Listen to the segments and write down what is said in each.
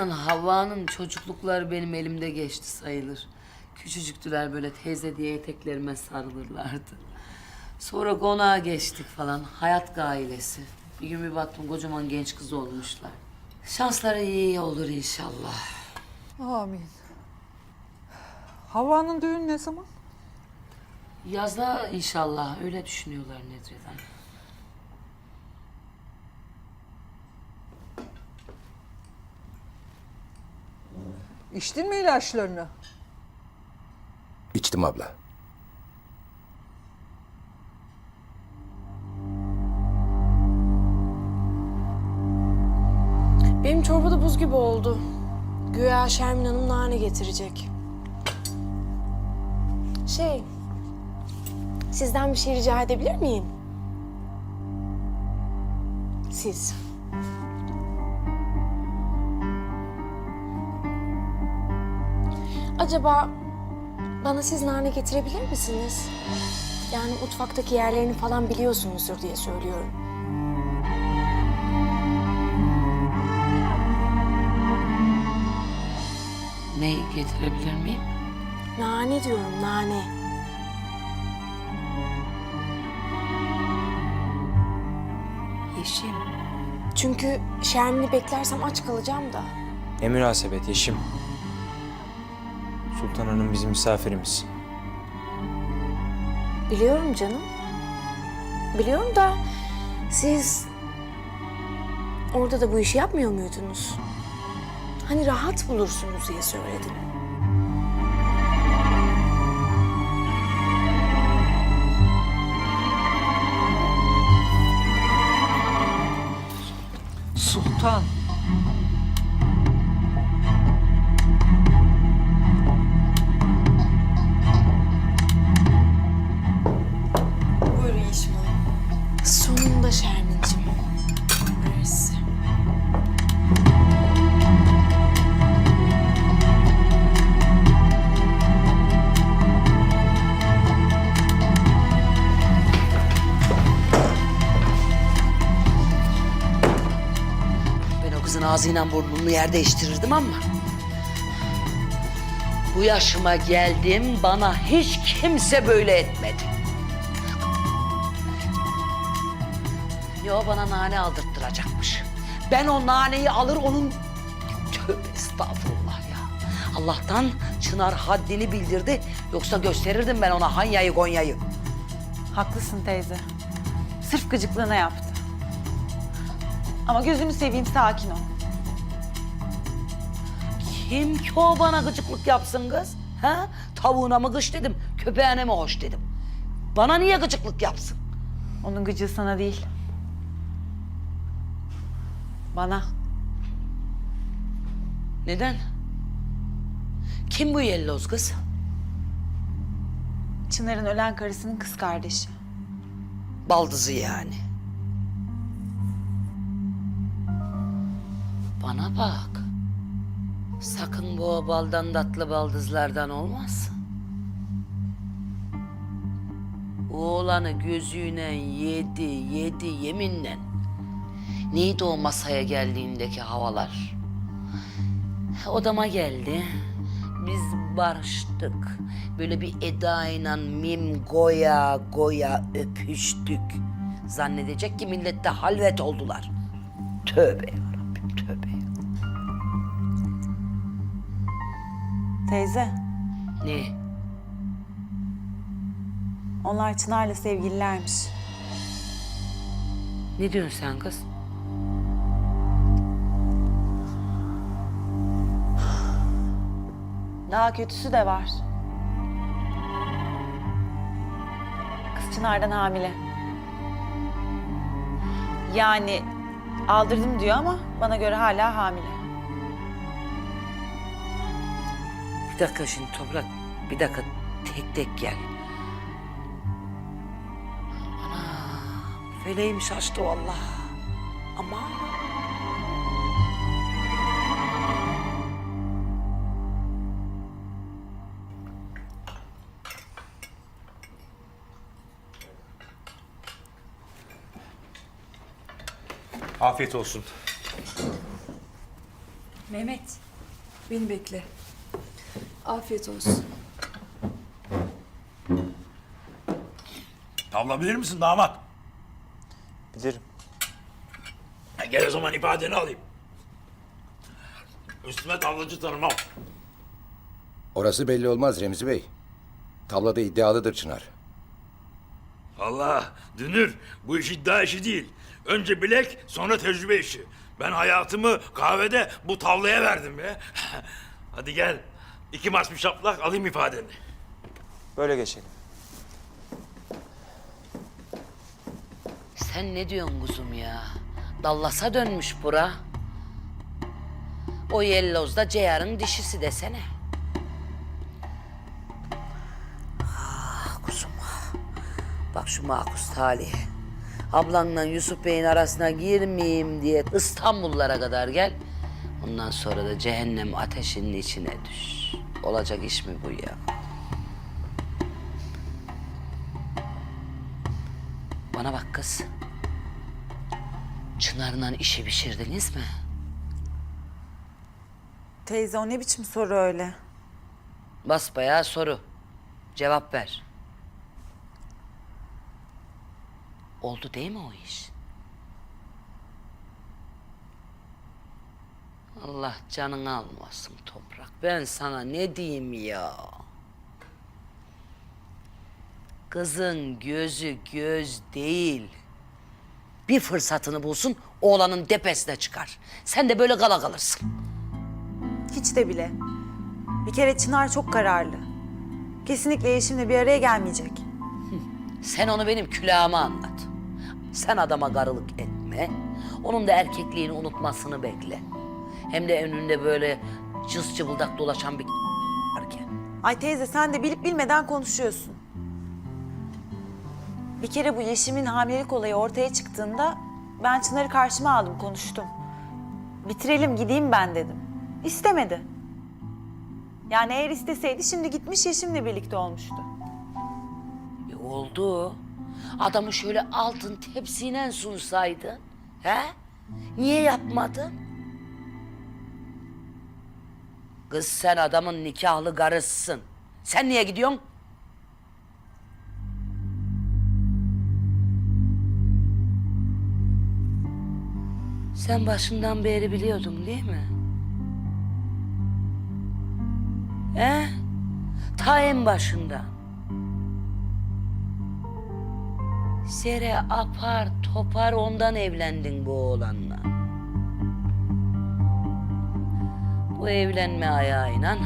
Adem'le Havva'nın çocuklukları benim elimde geçti sayılır. Küçücüktüler böyle teyze diye eteklerime sarılırlardı. Sonra konağa geçtik falan. Hayat gailesi. Bir gün bir baktım kocaman genç kız olmuşlar. Şansları iyi olur inşallah. Amin. Havva'nın düğünü ne zaman? Yazda inşallah öyle düşünüyorlar Nedre'den. İçtin mi ilaçlarını? İçtim abla. Benim çorba da buz gibi oldu. Güya Şermin Hanım nane getirecek. Şey, sizden bir şey rica edebilir miyim? Siz. Acaba bana siz nane getirebilir misiniz? Yani mutfaktaki yerlerini falan biliyorsunuzdur diye söylüyorum. Ne getirebilir miyim? Nane diyorum, nane. Yeşim. Çünkü Şermin'i beklersem aç kalacağım da. Ne münasebet Yeşim. Sultan Hanım bizim misafirimiz. Biliyorum canım. Biliyorum da siz orada da bu işi yapmıyor muydunuz? Hani rahat bulursunuz diye söyledim. Sultan. Ağzıyla burnunu yer değiştirirdim ama... Bu yaşıma geldim, bana hiç kimse böyle etmedi. Yo bana nane aldırttıracakmış. Ben o naneyi alır onun... Tövbe estağfurullah ya. Allah'tan Çınar haddini bildirdi. Yoksa gösterirdim ben ona Hanya'yı Gonya'yı. Haklısın teyze. Sırf gıcıklığına yaptı. Ama gözünü seveyim sakin ol. Kim ki o bana gıcıklık yapsın kız? Ha? Tavuğuna mı gıç dedim, köpeğine mi hoş dedim. Bana niye gıcıklık yapsın? Onun gıcığı sana değil. Bana. Neden? Kim bu yelloz kız? Çınar'ın ölen karısının kız kardeşi. Baldızı yani. Bana bak. Sakın o baldan tatlı baldızlardan olmaz. Oğlanı gözüyle yedi, yedi yeminle. Neydi o masaya geldiğindeki havalar? Odama geldi. Biz barıştık. Böyle bir edayla mim goya goya öpüştük. Zannedecek ki millette halvet oldular. Tövbe yarabbim Teyze, Ne? onlar Çınar'la sevgililermiş. Ne diyorsun sen kız? Daha kötüsü de var. Kız Çınar'dan hamile. Yani aldırdım diyor ama bana göre hala hamile. Dakika şimdi toprak. Bir dakika tek tek gel. Ana feleğim şaştı vallahi. Ama Afiyet olsun. Mehmet, beni bekle. Afiyet olsun. Tavla bilir misin damat? Bilirim. Ha, Gel o zaman ifadeni alayım. Üstüme tavlacı tanımam. Orası belli olmaz Remzi Bey. Tavlada iddialıdır Çınar. Allah Dünür bu iş iddia işi değil. Önce bilek sonra tecrübe işi. Ben hayatımı kahvede bu tavlaya verdim be. Hadi gel. İki bir şaplak alayım ifadeni. Böyle geçelim. Sen ne diyorsun kuzum ya? Dallasa dönmüş bura. O yellozda Ceyar'ın dişisi desene. Ah kuzum. Bak şu makus talih. Ablanla Yusuf Bey'in arasına girmeyeyim diye İstanbullara kadar gel. Ondan sonra da cehennem ateşinin içine düş. Olacak iş mi bu ya? Bana bak kız. Çınar'la işi pişirdiniz mi? Teyze o ne biçim soru öyle? Basbayağı soru. Cevap ver. Oldu değil mi o iş? Allah canını almasın toprak. Ben sana ne diyeyim ya? Kızın gözü göz değil. Bir fırsatını bulsun oğlanın depesine çıkar. Sen de böyle kala kalırsın. Hiç de bile. Bir kere Çınar çok kararlı. Kesinlikle Yeşim'le bir araya gelmeyecek. Sen onu benim külahıma anlat. Sen adama karılık etme. Onun da erkekliğini unutmasını bekle. Hem de önünde böyle cız cıbıldak dolaşan bir varken. Ay teyze sen de bilip bilmeden konuşuyorsun. Bir kere bu Yeşim'in hamilelik olayı ortaya çıktığında ben Çınar'ı karşıma aldım konuştum. Bitirelim gideyim ben dedim. İstemedi. Yani eğer isteseydi şimdi gitmiş Yeşim'le birlikte olmuştu. E oldu. Adamı şöyle altın tepsiyle sunsaydın. He? Niye yapmadın? Kız sen adamın nikahlı karısısın. Sen niye gidiyorsun? Sen başından beri biliyordun değil mi? He? Ta en başından. Sere apar topar ondan evlendin bu oğlanla. Bu evlenme ayağıyla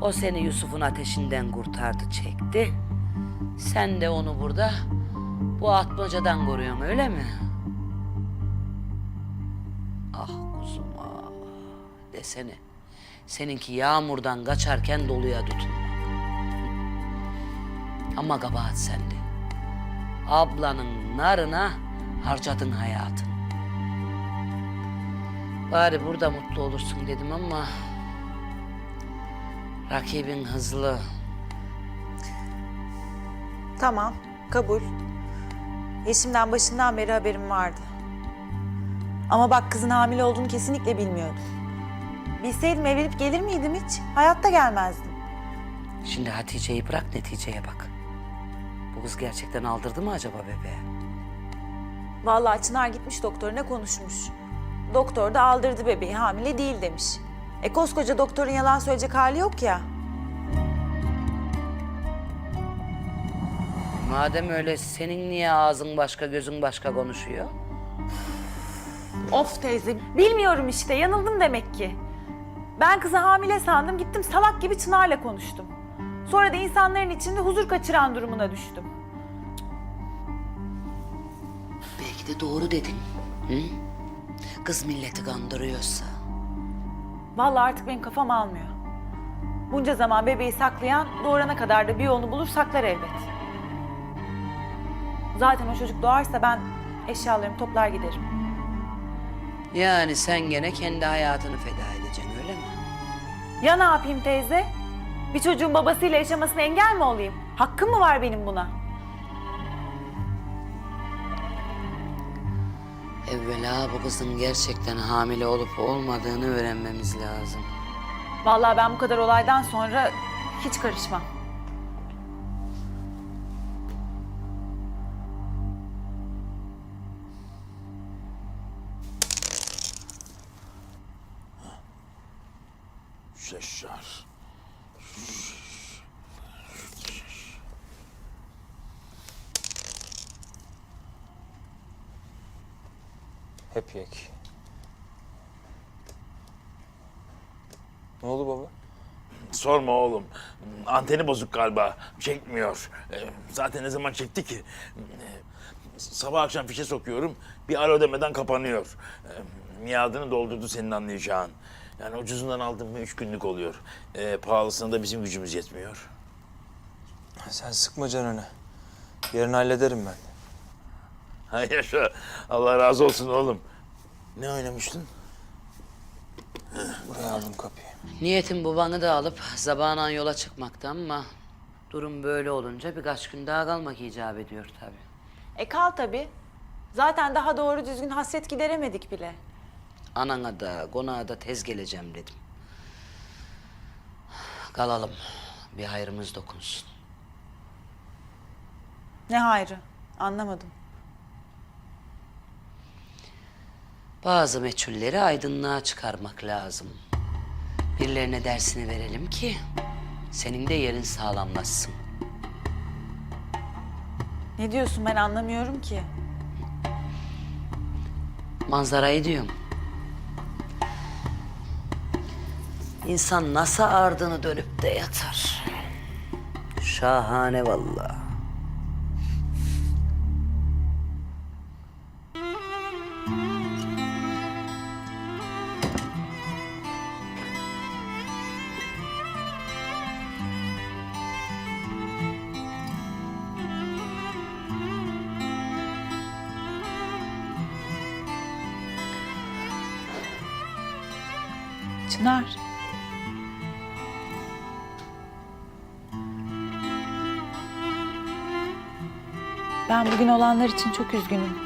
o seni Yusuf'un ateşinden kurtardı çekti. Sen de onu burada bu atmacadan koruyorsun öyle mi? Ah kuzum ah desene. Seninki yağmurdan kaçarken doluya tutunmak. Ama kabahat sende. Ablanın narına harcadın hayatını. Bari burada mutlu olursun dedim ama... Rakibin hızlı. Tamam, kabul. Yeşim'den başından beri haberim vardı. Ama bak kızın hamile olduğunu kesinlikle bilmiyordum. Bilseydim evlenip gelir miydim hiç? Hayatta gelmezdim. Şimdi Hatice'yi bırak neticeye bak. Bu kız gerçekten aldırdı mı acaba bebeğe? Vallahi Çınar gitmiş doktoruna konuşmuş. Doktor da aldırdı bebeği hamile değil demiş. E koskoca doktorun yalan söyleyecek hali yok ya. Madem öyle senin niye ağzın başka gözün başka konuşuyor? Of teyze bilmiyorum işte yanıldım demek ki. Ben kızı hamile sandım gittim salak gibi Çınar'la konuştum. Sonra da insanların içinde huzur kaçıran durumuna düştüm. Belki de doğru dedin. Hı? Kız milleti kandırıyorsa. Vallahi artık benim kafam almıyor. Bunca zaman bebeği saklayan doğurana kadar da bir yolunu bulur saklar elbet. Zaten o çocuk doğarsa ben eşyalarımı toplar giderim. Yani sen gene kendi hayatını feda edeceksin öyle mi? Ya ne yapayım teyze? Bir çocuğun babasıyla yaşamasına engel mi olayım? Hakkım mı var benim buna? Evvela bu kızın gerçekten hamile olup olmadığını öğrenmemiz lazım. Vallahi ben bu kadar olaydan sonra hiç karışmam. Ne oldu baba? Sorma oğlum. Anteni bozuk galiba. Çekmiyor. Ee, Zaten ne zaman çekti ki? Ee, Sabah akşam fişe sokuyorum. Bir alo demeden kapanıyor. Ee, Miadını doldurdu senin anlayacağın. Yani ucuzundan aldım mı üç günlük oluyor. Ee, pahalısına da bizim gücümüz yetmiyor. Sen sıkma canını. Yarın hallederim ben. Ha yaşa. Allah razı olsun oğlum. Ne oynamıştın? Buraya aldım kapıyı. Niyetim babanı da alıp zabanan yola çıkmakta ama durum böyle olunca birkaç gün daha kalmak icap ediyor tabii. E kal tabii. Zaten daha doğru düzgün hasret gideremedik bile. Anana da konağa da tez geleceğim dedim. Kalalım. Bir hayrımız dokunsun. Ne hayrı? Anlamadım. Bazı meçhulleri aydınlığa çıkarmak lazım. Birilerine dersini verelim ki senin de yerin sağlamlaşsın. Ne diyorsun ben anlamıyorum ki. Manzarayı diyorum. İnsan nasıl ardını dönüp de yatar. Şahane vallahi. Çınar. Ben bugün olanlar için çok üzgünüm.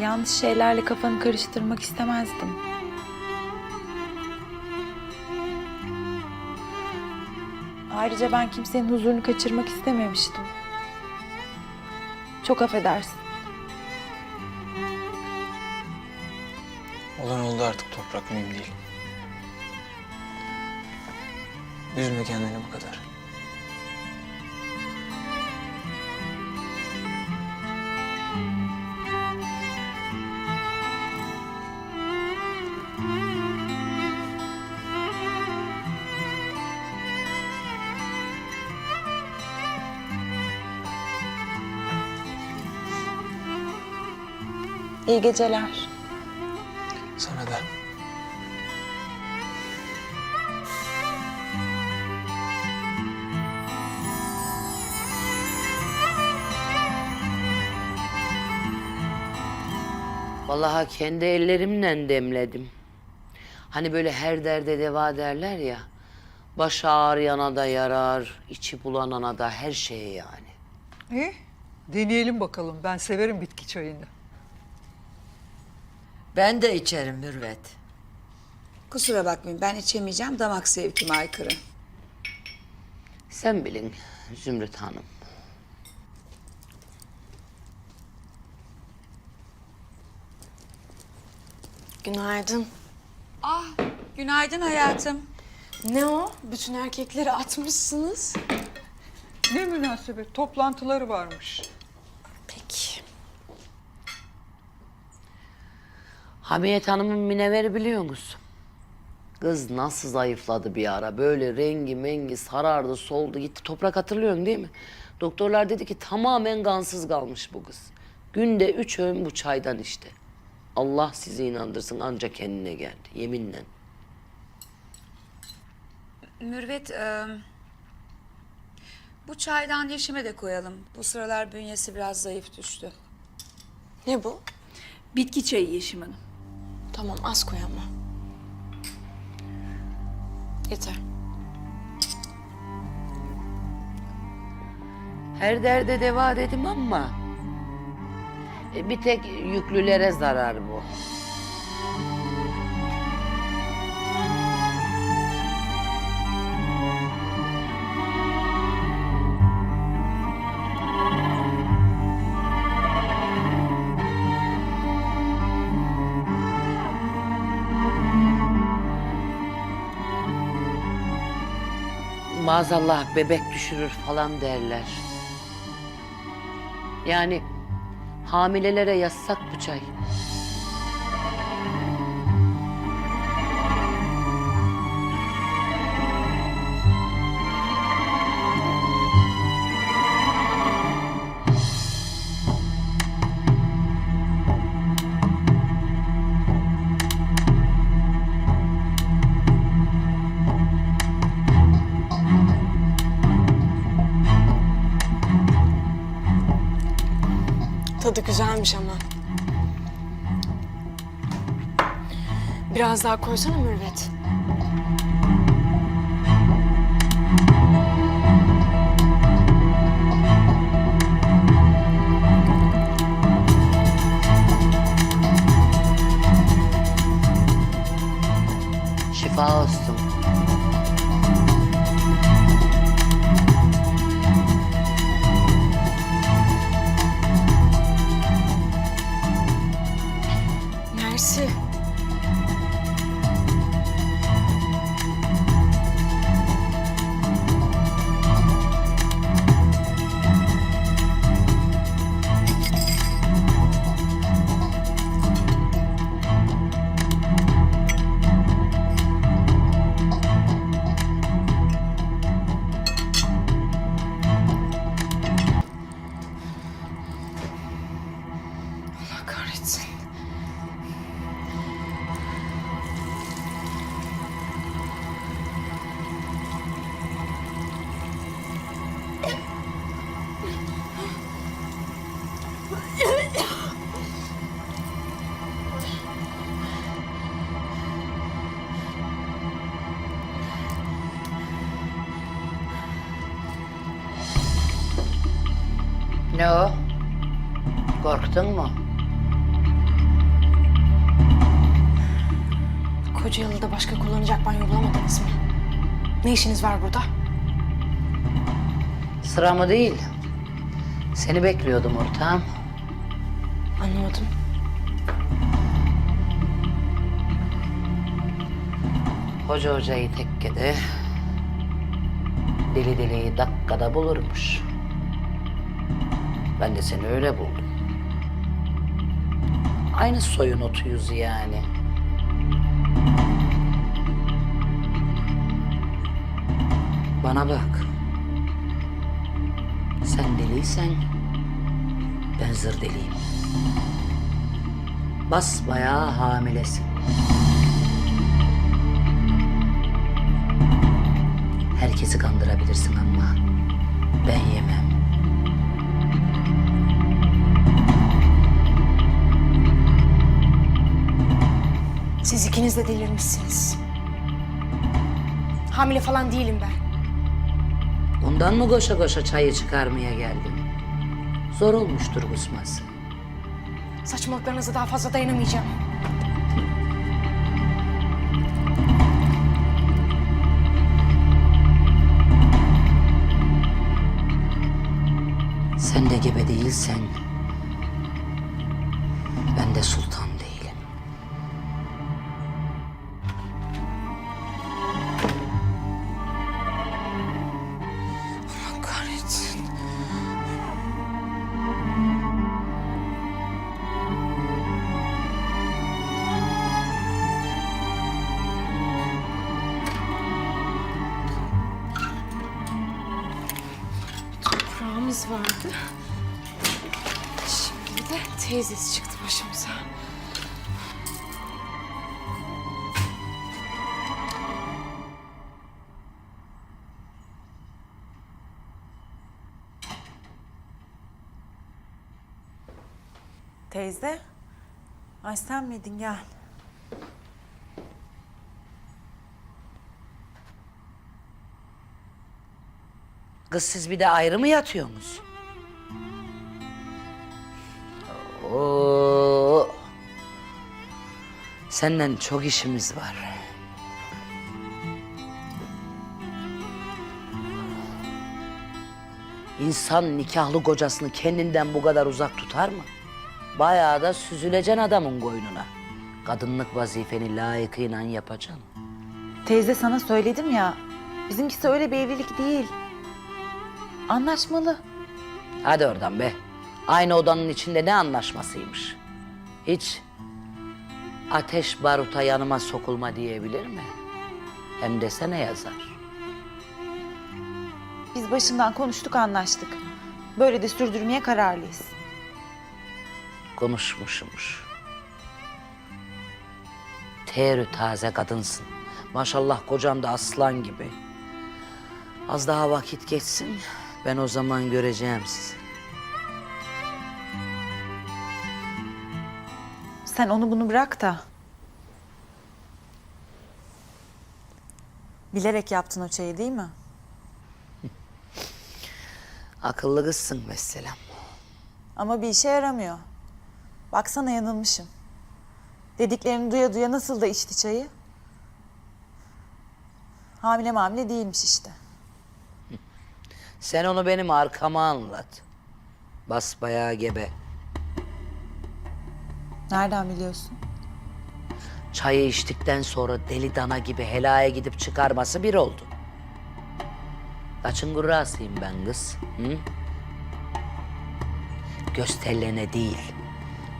Yanlış şeylerle kafanı karıştırmak istemezdim. Ayrıca ben kimsenin huzurunu kaçırmak istememiştim. Çok affedersin. Olan oldu artık toprak mühim değil. Üzme kendini bu kadar. İyi geceler. Sana da. Vallahi kendi ellerimle demledim. Hani böyle her derde deva derler ya. Baş ağrıyana da yarar, içi bulanana da her şeye yani. İyi. Deneyelim bakalım. Ben severim bitki çayını. Ben de içerim Mürvet. Kusura bakmayın ben içemeyeceğim damak zevkime aykırı. Sen bilin Zümrüt Hanım. Günaydın. Ah günaydın hayatım. Ne o? Bütün erkekleri atmışsınız. Ne münasebet. Toplantıları varmış. Peki. Hamiyet Hanım'ın mineveri biliyor musun? Kız nasıl zayıfladı bir ara. Böyle rengi mengi sarardı, soldu gitti. Toprak hatırlıyorsun değil mi? Doktorlar dedi ki tamamen kansız kalmış bu kız. Günde üç öğün bu çaydan işte. Allah sizi inandırsın ancak kendine geldi. Yeminle. Mürvet e, bu çaydan yeşime de koyalım. Bu sıralar bünyesi biraz zayıf düştü. Ne bu? Bitki çayı Yeşim Hanım. Tamam az koy ama. Yeter. Her derde deva dedim ama e, bir tek yüklülere zarar bu. Maazallah bebek düşürür falan derler. Yani hamilelere yasak bu çay. Tadı güzelmiş ama. Biraz daha koysana Mürvet. Ne o? Korktun mu? Kocayalı'da başka kullanacak banyo bulamadınız mı? Ne işiniz var burada? Sıra mı değil? Seni bekliyordum ortağım. Anlamadım. Hoca hocayı tekkede, deli deliyi dakikada bulurmuş. Ben de seni öyle buldum. Aynı soyun otuyuz yani. Bana bak. Sen deliysen ben zır deliyim. Bas bayağı hamilesin. Herkesi kandırabilirsin ama ben yemem. Siz ikiniz de delirmişsiniz. Hamile falan değilim ben. Ondan mı koşa koşa çayı çıkarmaya geldin? Zor olmuştur kusması. Saçmalıklarınıza daha fazla dayanamayacağım. Sen de gebe değilsen ben de sultan Toprağımız vardı. Şimdi de teyzesi çıktı başımıza. Teyze. Ay sen miydin gel. Kız siz bir de ayrı mı yatıyorsunuz? Oo. Senden çok işimiz var. İnsan nikahlı kocasını kendinden bu kadar uzak tutar mı? Bayağı da süzüleceksin adamın koynuna. Kadınlık vazifeni layıkıyla yapacaksın. Teyze sana söyledim ya, bizimkisi öyle bir evlilik değil. Anlaşmalı. Hadi oradan be. Aynı odanın içinde ne anlaşmasıymış? Hiç ateş baruta yanıma sokulma diyebilir mi? Hem desene yazar. Biz başından konuştuk anlaştık. Böyle de sürdürmeye kararlıyız. Konuşmuşmuş. Terü taze kadınsın. Maşallah kocan da aslan gibi. Az daha vakit geçsin. Ben o zaman göreceğim sizi. Sen onu bunu bırak da. Bilerek yaptın o çayı değil mi? Akıllı kızsın mesela. Ama bir işe yaramıyor. Baksana yanılmışım. Dediklerini duya duya nasıl da içti çayı? Hamile mamile değilmiş işte. Sen onu benim arkama anlat. Basbayağı gebe. Nereden biliyorsun? Çayı içtikten sonra deli dana gibi helaya gidip çıkarması bir oldu. Kaçın gurrasıyım ben kız? Hı? Gösterilene değil,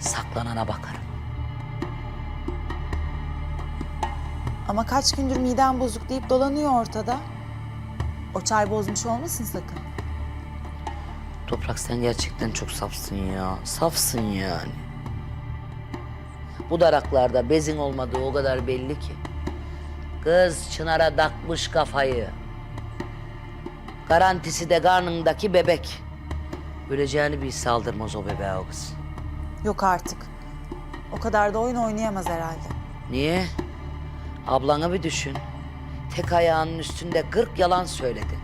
saklanana bakarım. Ama kaç gündür midem bozuk deyip dolanıyor ortada. O çay bozmuş olmasın sakın. Toprak sen gerçekten çok safsın ya. Safsın yani. Bu daraklarda bezin olmadığı o kadar belli ki. Kız Çınar'a takmış kafayı. Garantisi de karnındaki bebek. Öleceğini bir saldırmaz o bebeğe o kız. Yok artık. O kadar da oyun oynayamaz herhalde. Niye? Ablanı bir düşün. Tek ayağının üstünde kırk yalan söyledi.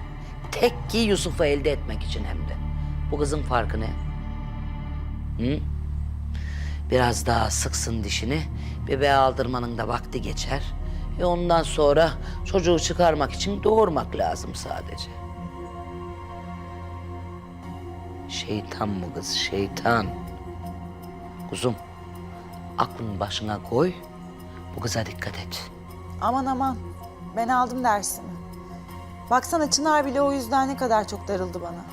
Tek ki Yusuf'u elde etmek için hem de. Bu kızın farkı ne? Hı? Biraz daha sıksın dişini. Bebeğe aldırmanın da vakti geçer. Ve ondan sonra çocuğu çıkarmak için doğurmak lazım sadece. Şeytan bu kız, şeytan. Kuzum, aklın başına koy, bu kıza dikkat et. Aman aman. Ben aldım dersimi. Baksana Çınar bile o yüzden ne kadar çok darıldı bana.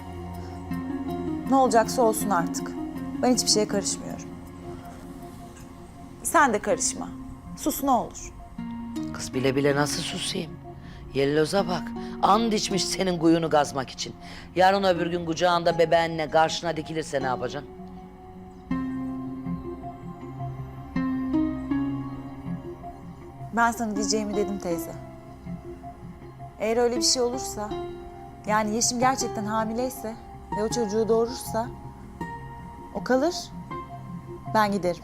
Ne olacaksa olsun artık. Ben hiçbir şeye karışmıyorum. Sen de karışma. Sus ne olur. Kız bile bile nasıl susayım? Yelloza bak. And içmiş senin kuyunu gazmak için. Yarın öbür gün kucağında bebeğinle karşına dikilirse ne yapacaksın? Ben sana diyeceğimi dedim teyze. Eğer öyle bir şey olursa, yani Yeşim gerçekten hamileyse ve o çocuğu doğurursa, o kalır, ben giderim.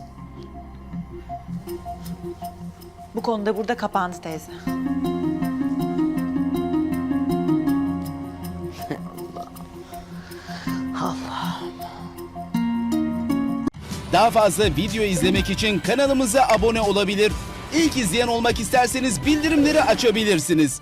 Bu konuda burada kapandı teyze. Daha fazla video izlemek için kanalımıza abone olabilir. İlk izleyen olmak isterseniz bildirimleri açabilirsiniz.